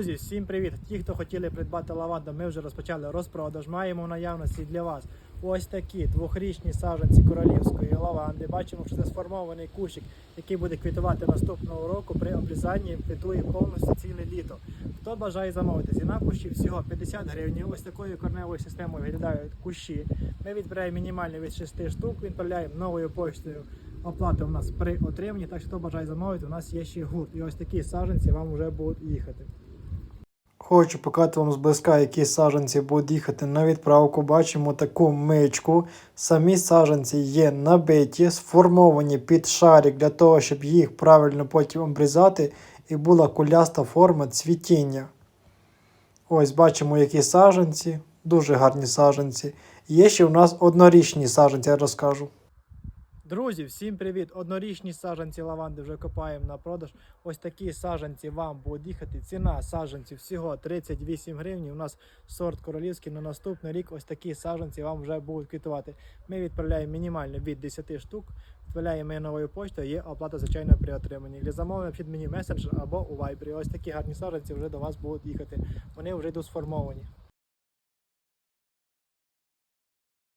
Друзі, всім привіт! Ті, хто хотіли придбати лаванду, ми вже розпочали розпродаж. Маємо в наявності для вас ось такі двохрічні саджанці королівської лаванди. Бачимо, що це сформований кущик, який буде квітувати наступного року при обрізанні квітує повністю ціле літо. Хто бажає замовити ціна кущів всього 50 гривень. Ось такою корневою системою виглядають кущі. Ми відбираємо мінімально від 6 штук, відправляємо новою поштою. Оплата у нас при отриманні. Так що хто бажає замовити, у нас є ще гурт. І ось такі саджанці вам вже будуть їхати. Хочу показати вам зблизька, які саджанці будуть їхати на відправку. Бачимо таку мичку. Самі саджанці є набиті, сформовані під шарик для того, щоб їх правильно потім обрізати і була куляста форма цвітіння. Ось бачимо, які саджанці, дуже гарні саджанці. Є ще у нас однорічні саджанці, я розкажу. Друзі, всім привіт! Однорічні саджанці лаванди вже копаємо на продаж. Ось такі саджанці вам будуть їхати. Ціна саджанців всього 38 гривень. У нас сорт королівський на наступний рік. Ось такі саджанці вам вже будуть квітувати. Ми відправляємо мінімально від 10 штук. Відправляємо новою поштою, є оплата звичайно при отриманні. Для замовлення під мені месенджер або у Viber. Ось такі гарні саджанці вже до вас будуть їхати. Вони вже йдуть сформовані.